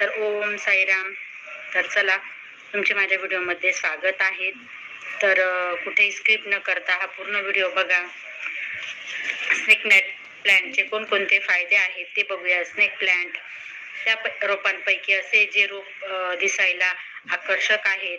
तर ओम साईराम. तर चला तुमचे माझ्या व्हिडिओमध्ये स्वागत आहे. तर कुठेही स्किप न करता हा पूर्ण व्हिडिओ बघा. स्नेक नेट प्लॅन्टचे कोणकोणते फायदे आहेत ते बघूया. स्नेक प्लॅन्ट त्या प- रोपांपैकी असे जे रोप दिसायला आकर्षक आहेत.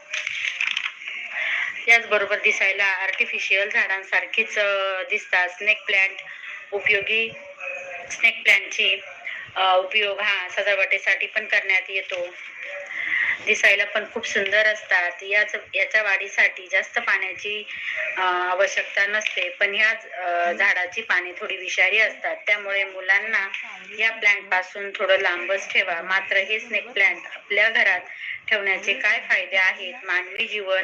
याचबरोबर दिसायला आर्टिफिशियल झाडांसारखीच दिसतात. स्नेक प्लॅन्ट उपयोगी स्नेक प्लॅन्टची उपयोग हा सजावटीसाठी पण करण्यात येतो. दिसायला पण खूप सुंदर असतात. याच याच्या वाढीसाठी जास्त पाण्याची आवश्यकता नसते. पण ह्या झाडाची पाने थोडी विषारी असतात. त्यामुळे मुलांना या प्लॅन्टपासून थोडं लांबच ठेवा. मात्र हे स्नेक प्लॅन्ट आपल्या घरात ठेवण्याचे काय फायदे आहेत? मानवी जीवन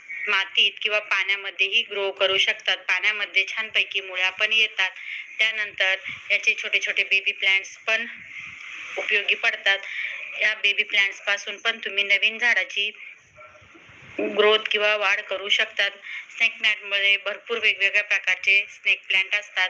मातीत किंवा पाण्यामध्येही ग्रो करू शकतात. पाण्यामध्ये छानपैकी मुळ्या पण येतात. त्यानंतर याचे छोटे छोटे बेबी प्लांट्स पण उपयोगी पडतात. या बेबी प्लांट्सपासून पण तुम्ही नवीन झाडाची ग्रोथ किंवा वाढ करू शकतात. स्नेक प्लॅन्टमध्ये भरपूर वेगवेगळ्या प्रकारचे स्नेक प्लांट असतात.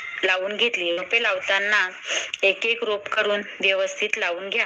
लावून घेतली. रोपे लावताना एक एक रोप करून व्यवस्थित लावून घ्या.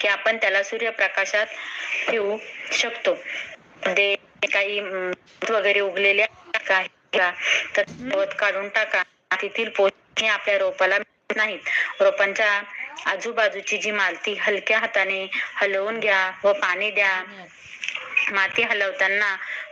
की आपण त्याला सूर्यप्रकाशात ठेवू शकतो. म्हणजे काही वगैरे उगलेले का तर गवत काढून टाका. मातीतील पोषण हे आपल्या रोपाला मिळत नाहीत. रोपांच्या आजूबाजूची जी मालती हलक्या हाताने हलवून घ्या व पाणी द्या. माती हलवताना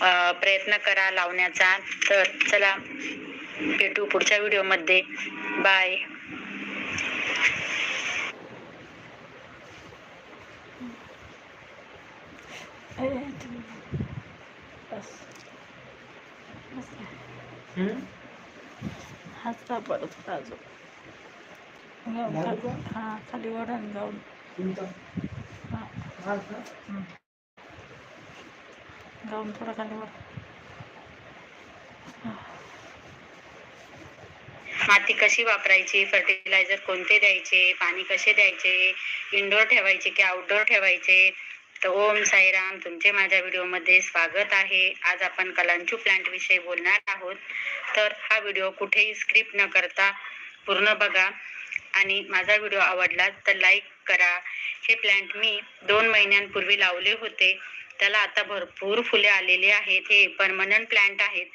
प्रयत्न करा लावण्याचा. तर चला भेटू पुढच्या व्हिडिओमध्ये बाय बस बस हात अजून? हा खाली वडण जाऊन. हा. हम्म. जाऊन थोडं खाली माती कशी वापरायची? फर्टिलायझर कोणते द्यायचे? पाणी कसे द्यायचे? इनडोअर ठेवायचे की आउटडोअर ठेवायचे? तर ओम साईराम तुमचे माझ्या व्हिडिओमध्ये स्वागत आहे. आज आपण कलांचू प्लांटविषयी बोलणार आहोत. तर हा व्हिडिओ कुठेही स्क्रिप्ट न करता पूर्ण बघा. आणि माझा व्हिडिओ आवडला तर लाईक करा. हे प्लांट मी दोन महिन्यांपूर्वी लावले होते. त्याला आता भरपूर फुले आलेली आहेत हे परमनंट प्लांट आहेत.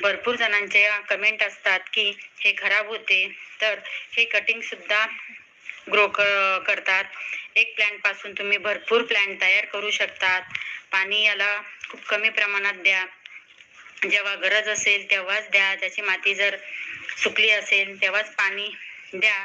भरपूर जणांचे कमेंट असतात की हे खराब होते तर हे कटिंग सुद्धा ग्रो करतात. एक प्लांटपासून तुम्ही भरपूर प्लांट तयार करू शकतात. पाणी याला खूप कमी प्रमाणात द्या. जेव्हा गरज असेल तेव्हाच द्या. त्याची माती जर सुकली असेल तेव्हाच पाणी द्या.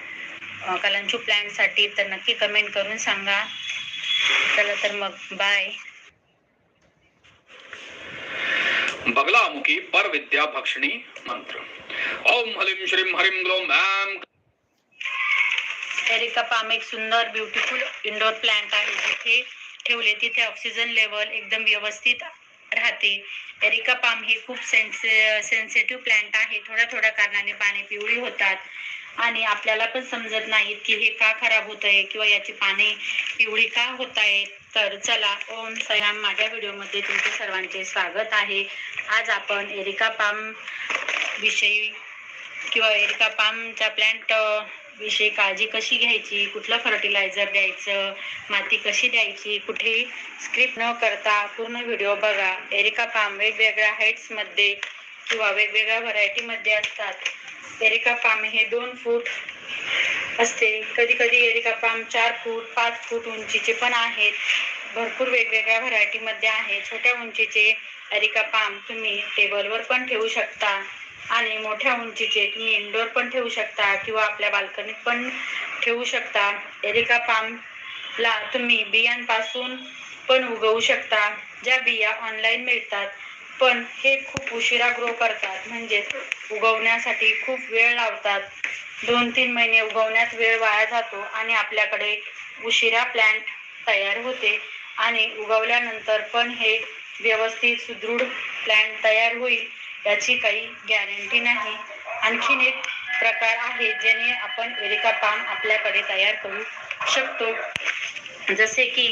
कलांचू प्लॅनसाठी तर नक्की कमेंट करून सांगा. चला तर मग बाय बगलामुखी पर विद्या भक्षणी मंत्र. ओम हलिम श्रीम हरिम ग्लोम एरिका पाम एक सुंदर ब्युटिफुल इंडोर प्लांट आहे. जिथे ठेवले तिथे ऑक्सिजन लेवल एकदम व्यवस्थित राहते. एरिका पाम हे खूप सेन्से सेन्सिटिव्ह प्लांट आहे. थोड्या थोड्या कारणाने पाने पिवळी होतात. आणि आपल्याला पण समजत नाहीत की हे का खराब होत आहे किंवा याची पाने पिवळी का होत आहेत तर चला ओम सयाम माझ्या व्हिडिओमध्ये तुमचे सर्वांचे स्वागत आहे. आज आपण एरिका पाम विषयी किंवा एरिका पामच्या प्लॅन्ट विषयी काळजी कशी घ्यायची कुठलं फर्टिलायझर द्यायचं माती कशी द्यायची कुठे स्क्रिप्ट न करता पूर्ण व्हिडिओ बघा. एरिका पाम वेगवेगळ्या हाईट्समध्ये किंवा वेगवेगळ्या व्हरायटीमध्ये असतात. एरिका पाम हे दोन फूट असते. कधी कधी एरिका पाम चार फूट पाच फूट उंचीचे पण आहेत. भरपूर वेगवेगळ्या व्हरायटीमध्ये आहे. छोट्या उंचीचे एरिका पाम तुम्ही टेबलवर पण ठेवू शकता. आणि मोठ्या उंचीचे तुम्ही इंडोर पण ठेवू शकता किंवा आपल्या बाल्कनीत पण ठेवू शकता. एरिका पामला तुम्ही बियांपासून पण उगवू शकता. ज्या बिया ऑनलाईन मिळतात पण हे खूप उशिरा ग्रो करतात. म्हणजेच उगवण्यासाठी खूप वेळ लावतात. दोन तीन महिने उगवण्यात वेळ वाया जातो आणि आपल्याकडे उशिरा प्लॅन्ट तयार होते आणि उगवल्यानंतर पण हे व्यवस्थित सुदृढ प्लॅन्ट तयार होईल याची काही गॅरंटी नाही. आणखीन एक प्रकार आहे ज्याने आपण एरिका पाम आपल्याकडे तयार करू शकतो. जसे की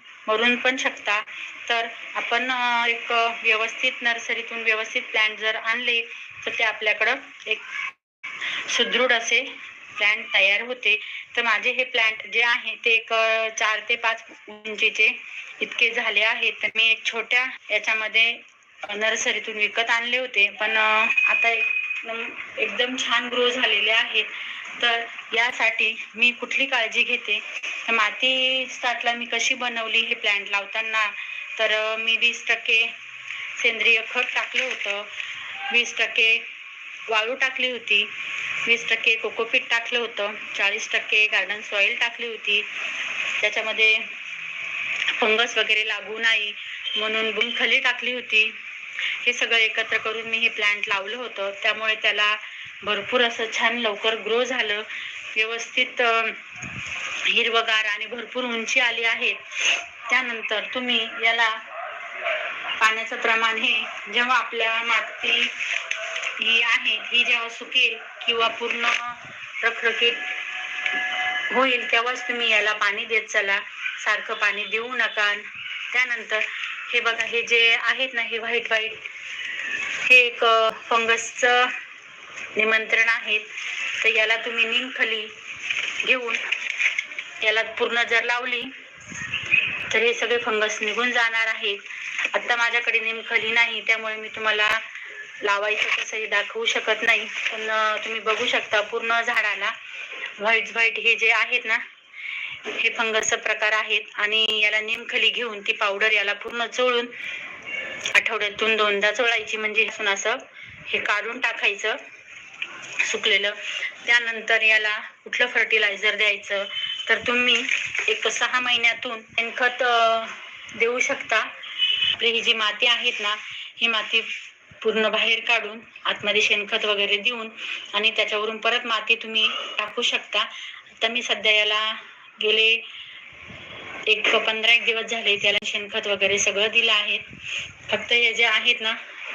मरून पण शकता. तर आपण एक व्यवस्थित नर्सरीतून व्यवस्थित प्लॅन्ट जर आणले तर ते आपल्याकडं एक सुदृढ असे प्लॅन्ट तयार होते. तर माझे हे प्लॅन्ट जे आहे ते एक चार ते पाच उंचीचे इतके झाले आहेत. तर मी एक छोट्या याच्यामध्ये नर्सरीतून विकत आणले होते. पण आता एकदम एकदम छान ग्रो झालेले आहेत. तर यासाठी मी कुठली काळजी घेते? माती साठला मी कशी बनवली हे प्लॅन्ट लावताना? तर मी वीस टक्के सेंद्रिय खत टाकलं होतं. वीस टक्के वाळू टाकली होती. वीस टक्के कोकोपीट टाकलं होतं. चाळीस टक्के गार्डन सॉईल टाकली होती. त्याच्यामध्ये फंगस वगैरे लागू नाही. म्हणून बुंखली टाकली होती. हे सगळं एकत्र करून मी हे प्लांट लावलं होतं. त्यामुळे त्याला भरपूर असं छान लवकर ग्रो झालं. व्यवस्थित हिरवगार आणि भरपूर उंची आली आहे. त्यानंतर तुम्ही याला पाण्याचं प्रमाण हे जेव्हा आपल्या माती ही आहे ही जेव्हा सुकेल किंवा पूर्ण रखरखीत होईल तेव्हाच तुम्ही याला पाणी देत चला. सारखं पाणी देऊ नका. त्यानंतर हे बघा हे जे आहेत ना हे व्हाईट व्हाईट हे एक फंगसचं निमंत्रण आहेत तर याला तुम्ही निमखली घेऊन याला पूर्ण जर लावली तर हे सगळे फंगस निघून जाणार आहेत. आता माझ्याकडे निमखली नाही त्यामुळे मी तुम्हाला लावायचं कसंही दाखवू शकत नाही. पण तुम्ही बघू शकता पूर्ण झाडाला व्हाईट व्हाईट हे जे आहेत ना हे फंगसचा प्रकार आहेत. आणि याला निमखली घेऊन ती पावडर याला पूर्ण चोळून आठवड्यातून दोनदा चोळायची. म्हणजे असं हे काढून टाकायचं. सुकलेलं. त्यानंतर याला कुठलं फर्टिलायझर द्यायचं? तर तुम्ही एक सहा महिन्यातून शेणखत देऊ शकता. आपली ही जी माती आहेत ना ही माती पूर्ण बाहेर काढून आतमध्ये शेणखत वगैरे देऊन आणि त्याच्यावरून परत माती तुम्ही टाकू शकता. आता मी सध्या याला गेले एक पंधरा एक दिवस झाले त्याला शेणखत वगैरे सगळं दिलं आहे. फक्त हे जे आहेत ना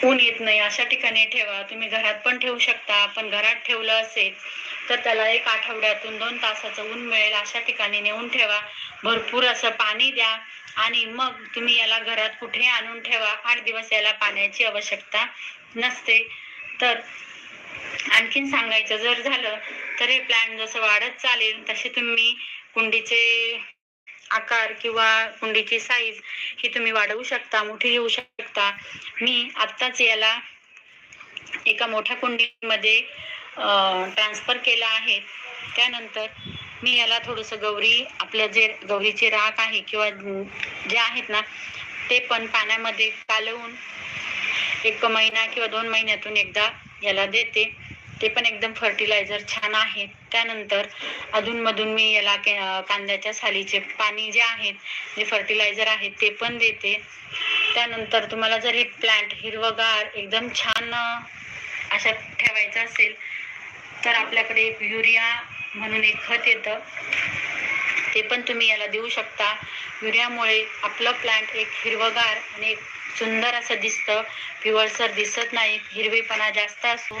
ऊन येत नाही अशा ठिकाणी ठेवा. तुम्ही घरात पण ठेवू शकता. पण घरात ठेवलं असेल तर त्याला एक आठवड्यातून दोन तासाचं ऊन मिळेल. अशा ठिकाणी नेऊन ठेवा. भरपूर असं पाणी द्या. आणि मग तुम्ही याला घरात कुठे आणून ठेवा? आठ दिवस याला पाण्याची आवश्यकता नसते. तर आणखीन सांगायचं जर झालं तर हे प्लॅन जसं वाढत चालेल तसे तुम्ही कुंडीचे आकार किंवा कुंडीची साईज ही तुम्ही वाढवू शकता मोठी घेऊ शकता. मी आत्ताच याला एका मोठ्या कुंडीमध्ये ट्रान्सफर केला आहे. त्यानंतर मी याला थोडंसं गौरी आपल्या जे गौरीचे राख आहे किंवा जे आहेत ना ते पण पाण्यामध्ये कालवून एक महिना किंवा दोन महिन्यातून एकदा याला देते. ते पण एकदम फर्टिलायझर छान आहे त्यानंतर अधूनमधून मी याला के- कांद्याच्या सालीचे पाणी जे आहेत जे फर्टिलायझर आहेत ते पण देते. त्यानंतर तुम्हाला जर हे प्लांट हिरवगार एकदम छान अशा ठेवायचं असेल तर आपल्याकडे एक युरिया म्हणून एक खत येतं. ते पण तुम्ही याला देऊ शकता. युरियामुळे आपलं प्लांट एक हिरवगार आणि एक सुंदर असं दिसतं. पिवळसर दिसत नाही. हिरवेपणा जास्त असो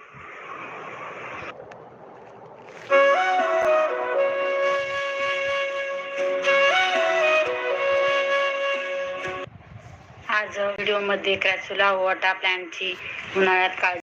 आज व्हिडिओमध्ये क्रॅसुला ओवाटा प्लॅनची उन्हाळ्यात काळजी